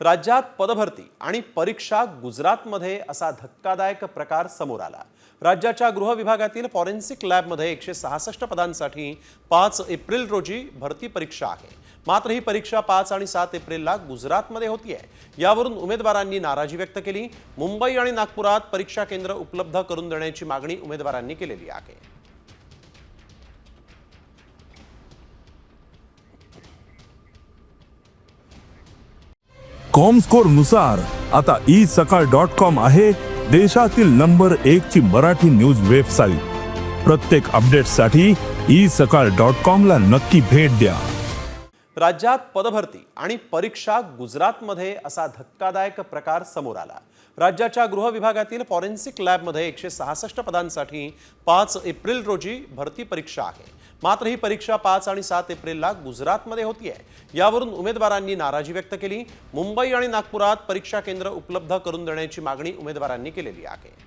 राज्यात पदभरती आणि परीक्षा गुजरातमध्ये असा धक्कादायक प्रकार समोर आला. राज्याच्या गृह विभागातील फॉरेन्सिक लॅबमध्ये एकशे सहासष्ट पदांसाठी पाच एप्रिल रोजी भरती परीक्षा आहे. मात्र ही परीक्षा पाच आणि सात एप्रिलला गुजरातमध्ये होतीये. यावरून उमेदवारांनी नाराजी व्यक्त केली. मुंबई आणि नागपुरात परीक्षा केंद्र उपलब्ध करून देण्याची मागणी उमेदवारांनी केलेली आहे. कॉमस्कोरनुसार आता ई सकाळ डॉट कॉम आहे देशातील नंबर एक ची मराठी न्यूज वेबसाईट प्रत्येक अपडेटसाठी ई सकाळ डॉट कॉम ला नक्की भेट द्या. राज्यात पदभरती आणि परीक्षा गुजरातमध्ये असा धक्कादायक प्रकार समोर आला. राज्याच्या गृह विभागातील फॉरेन्सिक लॅबमध्ये एकशे सहासष्ट पदांसाठी पाच एप्रिल रोजी भरती परीक्षा आहे. मात्र ही परीक्षा पाच आणि सात एप्रिलला गुजरातमध्ये होतीये. यावरून उमेदवारांनी नाराजी व्यक्त केली. मुंबई आणि नागपुरात परीक्षा केंद्र उपलब्ध करून देण्याची मागणी उमेदवारांनी केलेली आहे.